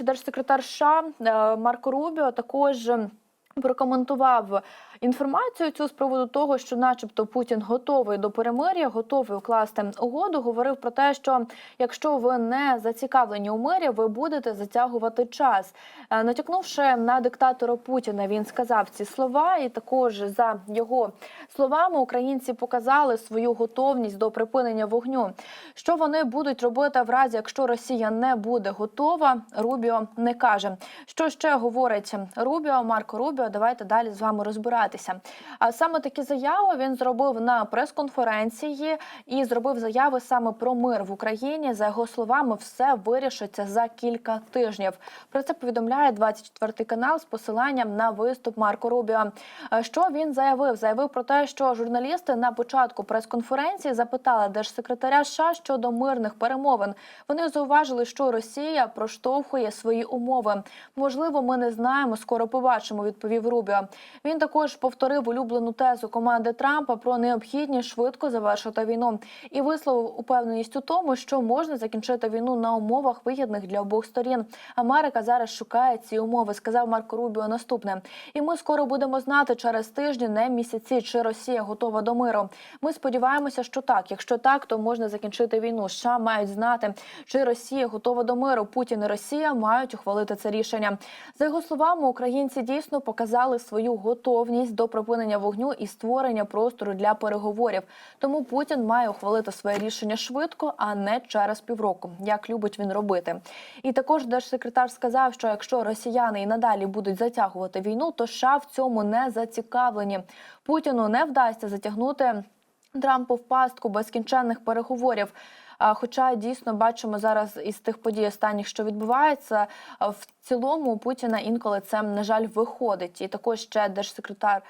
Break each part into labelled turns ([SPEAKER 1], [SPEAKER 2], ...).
[SPEAKER 1] Держсекретар США е, Марко Рубіо також прокоментував інформацію цю з приводу того, що, начебто, Путін готовий до перемир'я, готовий укласти угоду. Говорив про те, що якщо ви не зацікавлені у мирі, ви будете затягувати час. Е, Натякнувши на диктатора Путіна, він сказав ці слова, і також за його словами українці показали свою готовність до припинення вогню. Що вони будуть робити в разі, якщо Росія не буде готова? Рубіо не каже. Що ще говорить Рубіо, Марко Рубіо? Давайте далі з вами розбиратися. А саме такі заяви він зробив на прес-конференції і зробив заяви саме про мир в Україні. За його словами, все вирішиться за кілька тижнів. Про це повідомляє 24 канал з посиланням на виступ Марко Рубіо. Що він заявив? Заявив про те, що журналісти на початку прес-конференції запитали держсекретаря США щодо мирних перемовин. Вони зауважили, що Росія проштовхує свої умови. Можливо, ми не знаємо. Скоро побачимо. Відповів Рубіо. Він також повторив улюблену тезу команди Трампа про необхідність швидко завершити війну і висловив упевненість у тому, що можна закінчити війну на умовах вигідних для обох сторін. Америка зараз шукає ці умови. Сказав Марко Рубіо наступне. І ми скоро будемо знати через тижні, не місяці, чи Росія готова до миру. Ми сподіваємося, що так. Якщо так, то можна закінчити війну. США мають знати, чи Росія готова до миру. Путін і Росія мають ухвалити це рішення. За його словами, українці дійсно показали свою готовність до припинення вогню і створення простору для переговорів. Тому Путін має ухвалити своє рішення швидко, а не через півроку, як любить він робити. І також держсекретар сказав, що якщо росіяни і надалі будуть затягувати війну, то США в цьому не зацікавлені. Путіну не вдасться затягнути. Трампу в пастку безкінченних переговорів. Хоча дійсно бачимо зараз із тих подій останніх, що відбувається, в цілому у Путіна інколи це на жаль виходить. І також ще держсекретар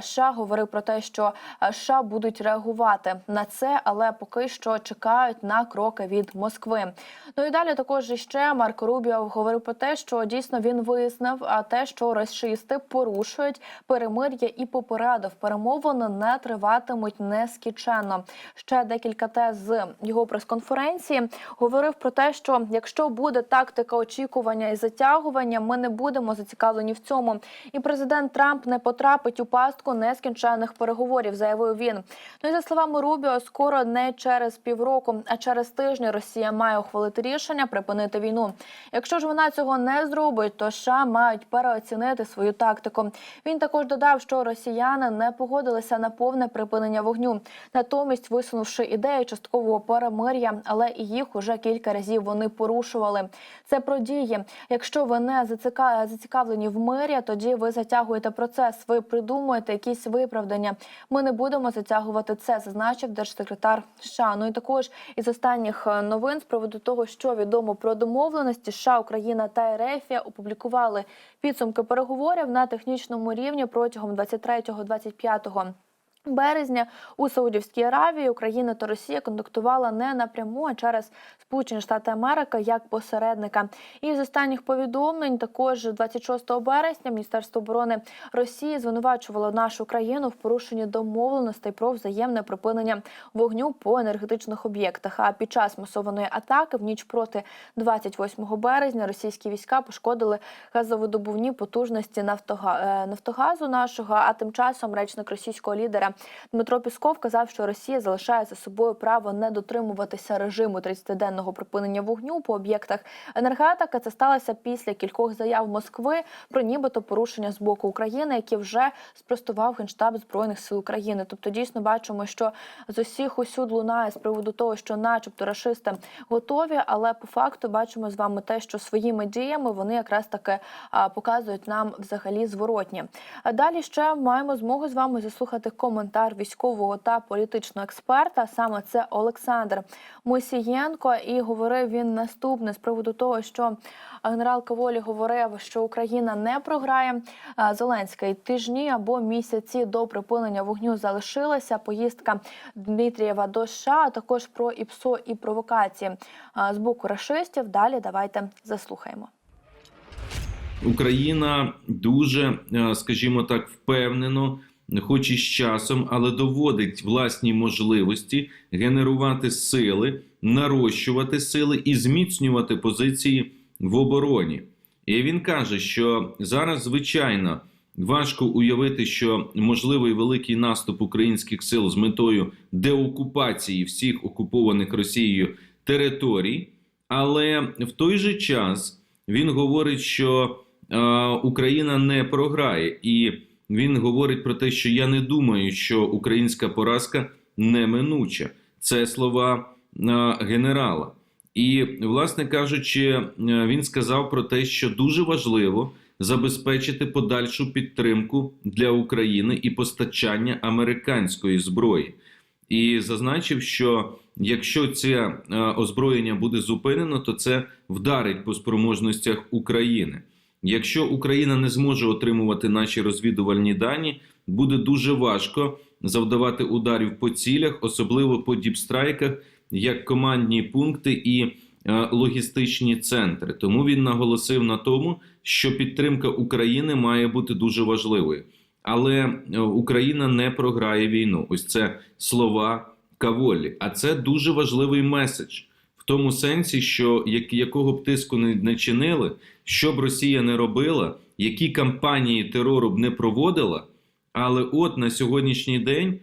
[SPEAKER 1] США говорив про те, що США будуть реагувати на це, але поки що чекають на кроки від Москви. Ну і далі також ще Марко Рубіо говорив про те, що дійсно він визнав те, що рашисти порушують перемир'я і попередив перемовини не триватимуть нескінченно. Ще декілька тез з його прес-конференції говорив про те, що якщо буде тактика очікування і затягування, ми не будемо зацікавлені в цьому. І президент Трамп не потрапить у пастку нескінченних переговорів, заявив він. Ну і за словами Рубіо, скоро не через півроку, а через тижні Росія має ухвалити рішення припинити війну. Якщо ж вона цього не зробить, то США мають переоцінити свою тактику. Він також додав, що росіяни не погодилися на повне припинення вогню, натомість висунувши ідею часткового перемир'я, але і їх уже кілька разів вони порушували. Це про дії. Якщо ви не зацікавлені в мирі, тоді ви затягуєте процес. Ви придумуєте якісь виправдання. Ми не будемо затягувати це, зазначив держсекретар США. Ну і також із останніх е, новин з приводу того, що відомо про домовленості США, Україна та Ерефія опублікували підсумки переговорів на технічному рівні протягом 23-25 Березня у Саудівській Аравії Україна та Росія контактувала не напряму, а через Сполучені Штати Америки як посередника. І з останніх повідомлень також 26 березня Міністерство оборони Росії звинувачувало нашу країну в порушенні домовленостей про взаємне припинення вогню по енергетичних об'єктах. А під час масованої атаки в ніч проти 28 березня російські війська пошкодили газовидобувні потужності е, Нафтогазу нашого. А тим часом речник російського лідера Дмитро Пісков казав, що Росія залишає за собою право не дотримуватися режиму 30-денного припинення вогню по об'єктах енергетики. Це сталося після кількох заяв Москви про нібито порушення з боку України, які вже спростував генштаб збройних сил України. Тобто, дійсно бачимо, що з усіх усюд лунає з приводу того, що, начебто, рашисти готові, але по факту бачимо з вами те, що своїми діями вони якраз таки показують нам взагалі зворотні. Далі ще маємо змогу з вами заслухати коментар військового та політичного експерта. Саме це Олександр Мосієнко, і говорив він наступне з приводу того, що генерал Каволі говорив, що Україна не програє. А, Зеленський тижні або місяці до припинення вогню залишилася. Поїздка Дмитрієва до США, а також про ІПСО і провокації з боку рашистів. Далі давайте заслухаємо.
[SPEAKER 2] Україна дуже, е, скажімо так, впевнено, хоч і з часом, але доводить власні можливості генерувати сили, нарощувати сили і зміцнювати позиції в обороні. І він каже, що зараз, звичайно, важко уявити, що можливий великий наступ українських сил з метою деокупації всіх окупованих Росією територій, але в той же час він говорить, що е, Україна не програє, і він говорить про те, що я не думаю, що українська поразка неминуча. Це слова е, генерала. І, власне кажучи, е, він сказав про те, що дуже важливо забезпечити подальшу підтримку для України і постачання американської зброї. І зазначив, що якщо це е, озброєння буде зупинено, то це вдарить по спроможностях України. Якщо Україна не зможе отримувати наші розвідувальні дані, буде дуже важко завдавати ударів по цілях, особливо по діпстрайках, як командні пункти і е, логістичні центри. Тому він наголосив на тому, що підтримка України має бути дуже важливою. Але е, Україна не програє війну. Ось це слова Каволі. А це дуже важливий меседж в тому сенсі, що як, якого б тиску не, не чинили, що б Росія не робила, які кампанії терору б не проводила. Але от на сьогоднішній день е,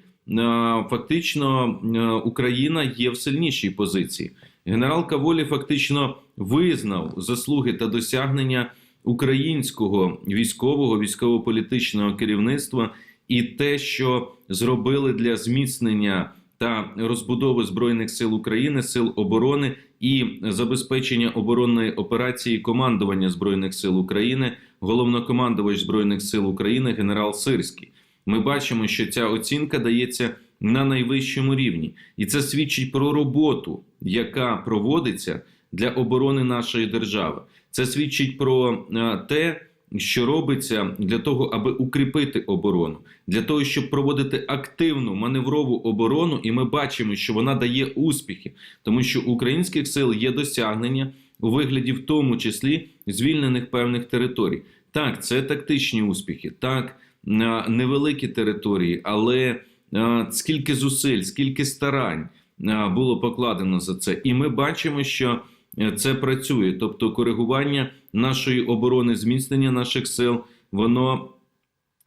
[SPEAKER 2] фактично е, Україна є в сильнішій позиції. Генерал Каволі фактично визнав заслуги та досягнення українського військового військово-політичного керівництва і те, що зробили для зміцнення та розбудови збройних сил України, сил оборони і забезпечення оборонної операції командування збройних сил України, головнокомандувач збройних сил України, генерал Сирський. Ми бачимо, що ця оцінка дається на найвищому рівні, і це свідчить про роботу, яка проводиться для оборони нашої держави. Це свідчить про е, те, що робиться для того, аби укріпити оборону, для того, щоб проводити активну маневрову оборону, і ми бачимо, що вона дає успіхи, тому що у українських сил є досягнення у вигляді, в тому числі звільнених певних територій. Так, це тактичні успіхи, так невеликі території, але е, скільки зусиль, скільки старань е, було покладено за це, і ми бачимо, що е, це працює, тобто коригування нашої оборони, зміцнення наших сил, воно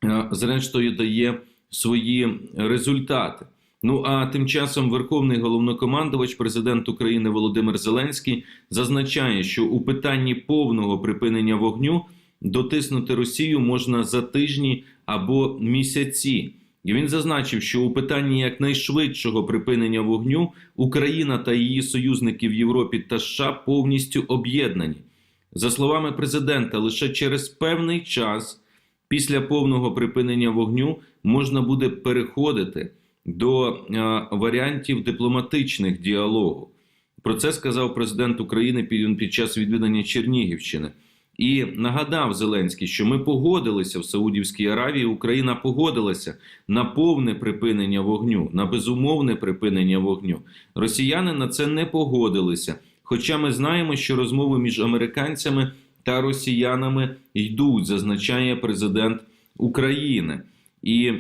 [SPEAKER 2] е, зрештою дає свої результати. Ну а тим часом Верховний головнокомандувач, президент України Володимир Зеленський, зазначає, що у питанні повного припинення вогню дотиснути Росію можна за тижні або місяці. І він зазначив, що у питанні якнайшвидшого припинення вогню Україна та її союзники в Європі та США повністю об'єднані. За словами президента, лише через певний час після повного припинення вогню можна буде переходити до е, варіантів дипломатичних діалогу. Про це сказав президент України під, під час відвідання Чернігівщини. І нагадав Зеленський, що ми погодилися в Саудівській Аравії. Україна погодилася на повне припинення вогню, на безумовне припинення вогню. Росіяни на це не погодилися. Хоча ми знаємо, що розмови між американцями та росіянами йдуть, зазначає президент України. І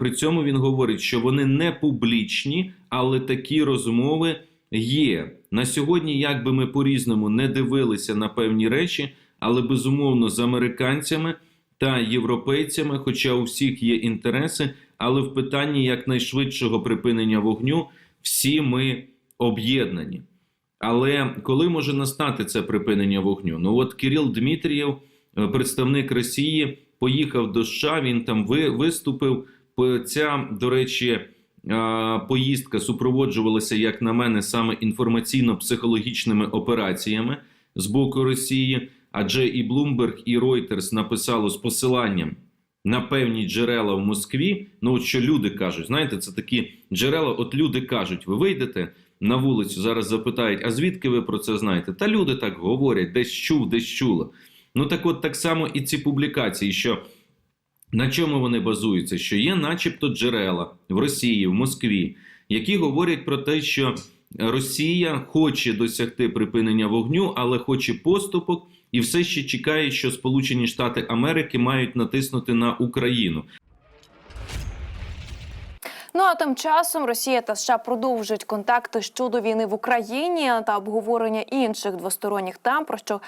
[SPEAKER 2] при цьому він говорить, що вони не публічні, але такі розмови є. На сьогодні, як би ми по-різному не дивилися на певні речі, але безумовно з американцями та європейцями, хоча у всіх є інтереси, але в питанні якнайшвидшого припинення вогню всі ми об'єднані. Але коли може настати це припинення вогню? Ну от Кирил Дмитрієв, е, представник Росії, поїхав до США. Він там ви, виступив. Ця, до речі, поїздка супроводжувалася, як на мене, саме інформаційно-психологічними операціями з боку Росії. Адже і Bloomberg, і Reuters написало з посиланням на певні джерела в Москві. Ну, от що люди кажуть, знаєте, це такі джерела. От люди кажуть, ви вийдете на вулицю, зараз запитають, а звідки ви про це знаєте? Та люди так говорять, десь чув, десь чула. Ну так от так само і ці публікації, що на чому вони базуються? Що є, начебто, джерела в Росії, в Москві, які говорять про те, що Росія хоче досягти припинення вогню, але хоче поступок, і все ще чекає, що Сполучені Штати Америки мають натиснути на Україну.
[SPEAKER 3] Ну а тим часом Росія та США продовжують контакти щодо війни в Україні та обговорення інших двосторонніх тем, про що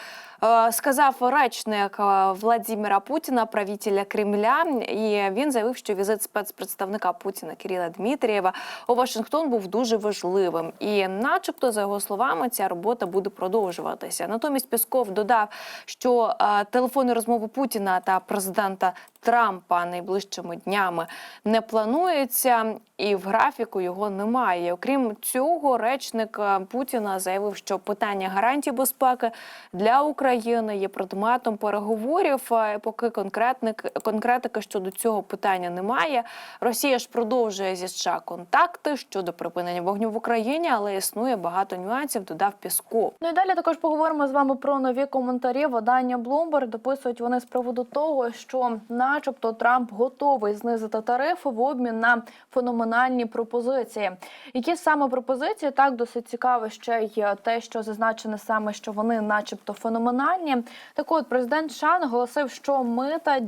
[SPEAKER 3] Е, Сказав речник е, Владимира Путіна, правителя Кремля, і він заявив, що візит спецпредставника Путіна Кирила Дмитрієва у Вашингтон був дуже важливим. І, начебто, за його словами, ця робота буде продовжуватися. Натомість Пісков додав, що е, телефонні розмови Путіна та президента Трампа найближчими днями не планується, і в графіку його немає. Окрім цього, речник е, Путіна заявив, що питання гарантій безпеки для України є предметом переговорів. е, Поки конкретник конкретики щодо цього питання немає. Росія ж продовжує зі США контакти щодо припинення вогню в Україні, але існує багато нюансів. Додав Пісков.
[SPEAKER 1] Ну і далі також поговоримо з вами про нові коментарі. Видання Bloomberg дописують вони з приводу того, що, начебто, Трамп готовий знизити тарифи в обмін на феноменальні пропозиції. Які саме пропозиції так досить цікаво ще й те, що зазначено саме, що вони, начебто, феноменальні. Так от президент США наголосив, що мита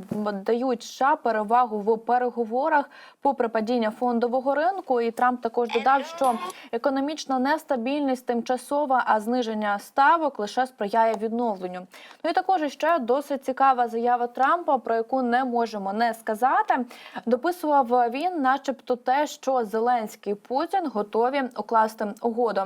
[SPEAKER 1] дають США перевагу в переговорах попри падіння фондового ринку. І Трамп також додав, що економічна нестабільність тимчасова, а зниження ставок лише сприяє відновленню. Ну і також ще досить цікава заява Трампа, про яку не можемо не сказати. Дописував він, начебто, те, що Зеленський Путін готові укласти угоду.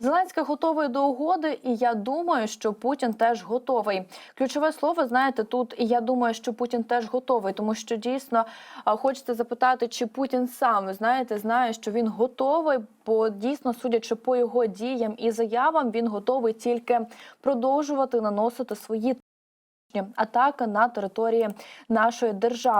[SPEAKER 1] Зеленський готовий до угоди, і я думаю, що Путін теж готовий. Ключове слово, знаєте, тут і я думаю, що Путін теж готовий, тому що дійсно хочеться запитати, чи Путін сам знаєте, знає, що він готовий, бо дійсно, судячи по його діям і заявам, він готовий тільки продовжувати наносити свої атаки на території нашої держави.